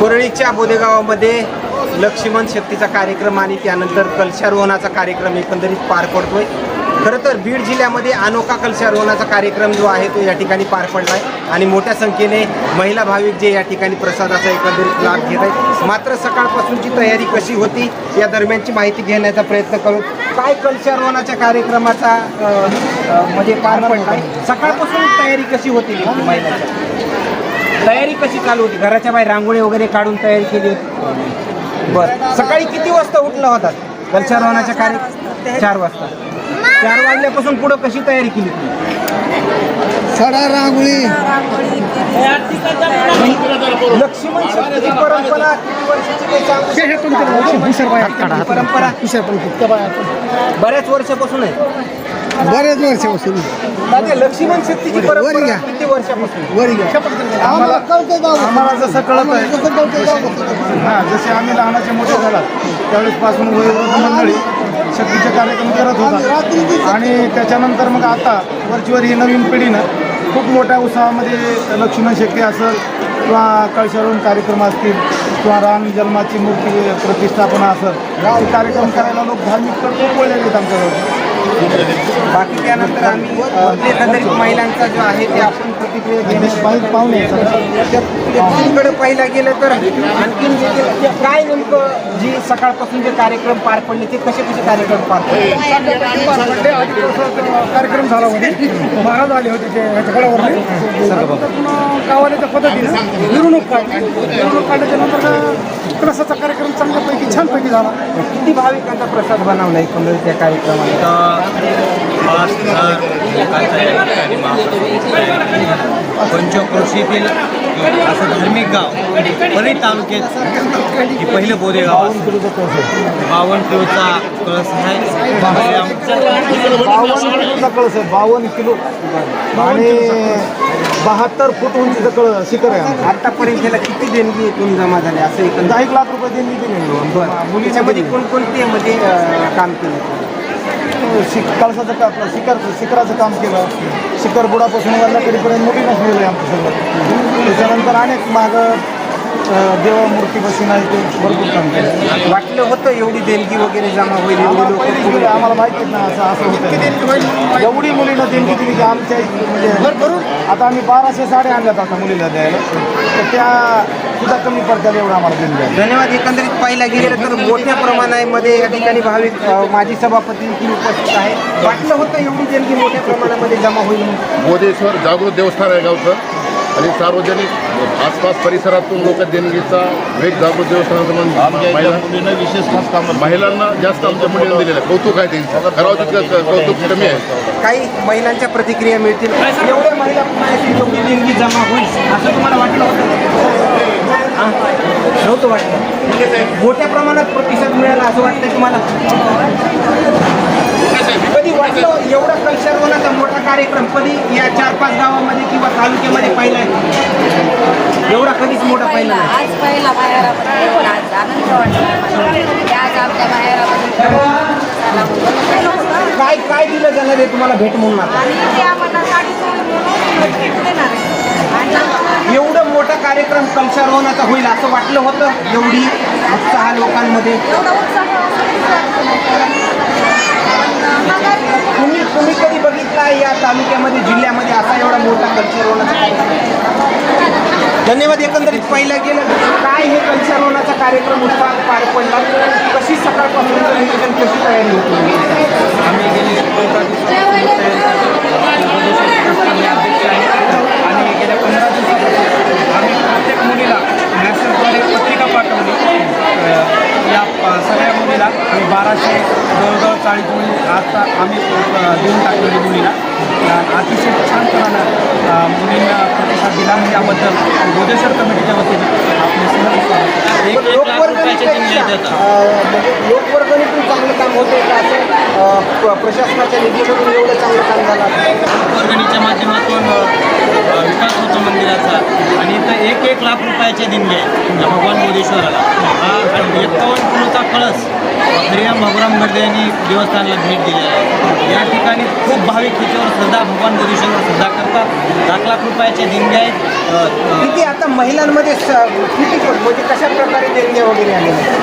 कोरळीच्या बोदेगावामध्ये लक्ष्मण शक्तीचा कार्यक्रम आणि त्यानंतर कलशारोहणाचा कार्यक्रम एकंदरीत पार पडतोय. खरं तर बीड जिल्ह्यामध्ये अनोखा कलशारोहणाचा कार्यक्रम जो आहे तो या ठिकाणी पार पडला आहे आणि मोठ्या संख्येने महिला भाविक जे या ठिकाणी प्रसादाचा एकंदरीत लाभ घेत आहेत. मात्र सकाळपासूनची तयारी कशी होती या दरम्यानची माहिती घेण्याचा प्रयत्न करू. काय कलशारोहणाच्या कार्यक्रमाचा म्हणजे पार पडला सकाळपासून तयारी कशी होती महिलांच्या तयारी कशी चालू होती? घराच्या बाहेर रांगोळी वगैरे काढून तयारी केली होती? बरं. सकाळी किती वाजता उठला होता? कलशारोहणाच्या कार्य चार वाजता. चार वाजल्यापासून पुढं कशी तयारी केली तुम्ही? सडा रांगोळी. लक्ष्मण शक्तीची परंपरा किती वर्षाची ते सांगू शकता? ही परंपरा. बऱ्याच वर्षापासून आहे. बरेच वर्षापासून. लक्ष्मण शक्तीची वर परंपरा घ्या. किती वर्षापासून? वर घ्या. आम्हाला कळतं गाव आम्हाला जसं कळत आहे हां जसे आम्ही लहानाचे मोठे झालात त्यावेळेसपासून वयोवृद्ध मंडळी शक्तीचे कार्यक्रम करत होता. आणि त्याच्यानंतर मग आता वरचीवर ही नवीन पिढीनं खूप मोठ्या उत्साहामध्ये लक्ष्मण शेट्टी असेल किंवा कळशरून कार्यक्रम असतील किंवा राम जन्माची मूर्ती प्रतिष्ठापना असेल हे कार्यक्रम करायला लोक धार्मिक तर खूप वेळ आहेत आमच्याकडे बाकी त्यानंतर आम्ही एकंदरीत महिलांचा जो आहे ते आपण प्रतिक्रिया बाहेर पाहुणे तिकडे पाहिला गेलं तर आणखीन काय नेमकं जी सकाळपासून जे कार्यक्रम पार पडले ते कसे कसे कार्यक्रम पार पडले? कार्यक्रम झाला होते. महाराज आले होते ते गावाच्या पद्धतीने मिरवणूक काढली. मिरवणूक काढल्याच्या नंतर कलसाचा कार्यक्रम चांगल्यापैकी छानपैकी झाला. किती भाविकांचा प्रसाद बनवला एकंदरीत त्या कार्यक्रमाला? पाच हजार लोकांचा या ठिकाणी महाप्रसाद पंचक्रोशीतील असं धार्मिक गाव परळी तालुक्यात हे पहिलं बोधे गाव असतं. बावन्न किलोचा कळस आहे. कळस आहे बावन्न किलो आणि बहात्तर फूट उंचीचं कळ शिखर आहे आतापर्यंत त्याला किती देणगी एकूण जमा झाली? असं एकंदरीत? दहा एक लाख रुपये देणगी दिली बरं. मुलीच्या त्याच्यामध्ये कोणकोणते मध्ये काम केलं? शिक कळसाचं का आपलं शिखर शिखराचं काम केलं. शिखर बुडापासून वल्लाकडीपर्यंत मोठी नसलेलं आहे आमचं सगळं त्याच्यानंतर अनेक मागं देवमूर्ती बसून आहे ते भरपूर काम केलं. वाटलं होतं एवढी देणगी वगैरे जमा होईल एवढी लोक आम्हाला माहिती ना असं असं होतं. एवढी मुलीनं देणगी दिली की आमच्या म्हणजे आता आम्ही बाराशे साड्या आणल्यात आता मुलीला द्यायला. तर त्या सुद्धा कमी पडतात एवढं आम्हाला. धन्यवाद. एकंदरीत पाहिला गेलं तर मोठ्या प्रमाणामध्ये या ठिकाणी भाविक अ, माजी सभापती देखील उपस्थित आहे वाटलं होतं एवढी देणगी मोठ्या प्रमाणामध्ये जमा होईल? म्हणून. बोधेश्वर जागृत देवस्थान आहे गावचं. आणि सार्वजनिक आसपास परिसरातून लोक देणगीचा वेग जागृत देवस्थानाचं म्हणून महिला विशेष खास काम महिलांना जास्त आमच्या मुलींना दिलेलं. आहे कौतुक आहे त्यांचं. करावं तितकं क- कौतुक कमी आहे. काही महिलांच्या प्रतिक्रिया मिळतील? एवढ्या महिला पुन्हा एवढी देणगी जमा होईल असं तुम्हाला वाटलं होतं? नव्हतं वाटलं मोठ्या प्रमाणात प्रतिसाद मिळाला असं वाटतं तुम्हाला? कधी वाटलं एवढा कलशरवनाचा मोठा कार्यक्रम कधी या चार पाच गावामध्ये किंवा तालुक्यामध्ये पाहिला आहे? एवढा कधीच मोठा पाहिला आज पहिला आमच्या माहेरामध्ये काय काय दिलं जाणार आहे तुम्हाला भेट म्हणून आता आणि ते आम्हाला साडी चोळी म्हणून भेट देणार आहे आणि एवढं मोठा कार्यक्रम कलशारोहणाचा होईल असं वाटलं होतं. एवढी उत्साह लोकांमध्ये. उत्साह तुम्ही तुम्ही कधी बघितला या तालुक्यामध्ये जिल्ह्यामध्ये असा एवढा मोठा कलशारोहणाचा कार्यक्रम? धन्यवाद एकंदरीत पाहिलं गेलं. काय हे कलशारोहणाचा कार्यक्रम उत्साहात पार पडला? कशी सकाळपासून नियोजन कशी तयारी होती? आम्ही गेली पंधरा आणि गेल्या पंधरा दिवसापासून आम्ही प्रत्येक मुलीला मॅसेजद्वारे पत्रिका पाठवली अ, या प- सगळ्या मुलीला आम्ही बाराशे जवळजवळ चाळीस मुली आता आम्ही देऊन टाकलेली मुलीला. अतिशय छानपणानं अ, मुलींना प्रतिसाद दिला त्याबद्दल बोधेश्वर कमिटीच्या वतीने आपले सहर्ष एक म्हणजे लोकवर्गणीतून चांगलं काम होते का? असं प्रशासनाच्या निधीमधून एवढं चांगलं काम झालं असेल? वर्गणीच्या माध्यमातून विकास होतो मंदिराचा आणि इथं एक एक लाख रुपयाचे देणगे भगवान बोधेश्वराला. हा आणि एक्कावन्न किलोचा कळस. भगवान गर्दे यांनी देवस्थानला भेट दिलेला आहे. या ठिकाणी खूप भाविक त्याच्यावर श्रद्धा भगवान बोधेश्वरवर श्रद्धा करतात. लाख लाख रुपयाचे देणगे आहेत. किती आता महिलांमध्ये किती म्हणजे कशा प्रकारे देणग्या वगैरे आलेल्या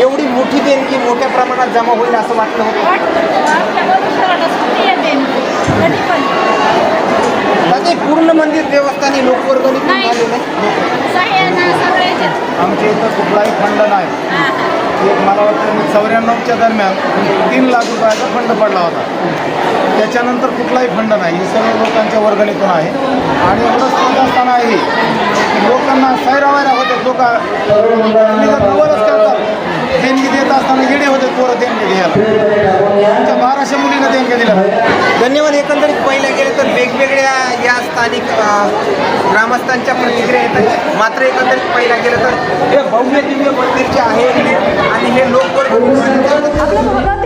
एवढी मोठी देणगी मोठ्या प्रमाणात जमा होईल असं वाटलं होतं. पूर्ण मंदिर देवस्थानी लोकवर्गणीतून नाही. झालेलं आहे. फंड नाही. एक मला वाटतं चौऱ्याण्णवच्या दरम्यान तीन लाख रुपयाचा फंड पडला होता. त्याच्यानंतर कुठलाही फंड नाही. हे सर्व लोकांच्या वर्गणीतून आहे. आणि एवढंच सांगत असतानाही लोकांना सैरावायरा होते. लोक करतात देणगी देत असताना येडे होते पोरं देणगी घ्यायला. आमच्या बाराशे मुलींना देणग्या दिल्या धन्यवाद. एकंदरीत पाहिलं गेलं तर वेगवेगळ्या या स्थानिक ग्रामस्थांच्या प्रतिक्रिया येतात. मात्र एकंदरीत पाहिलं गेलं तर हे भव्य दिव्य मंदिर जे आहे आणि हे आपल्या बातम्या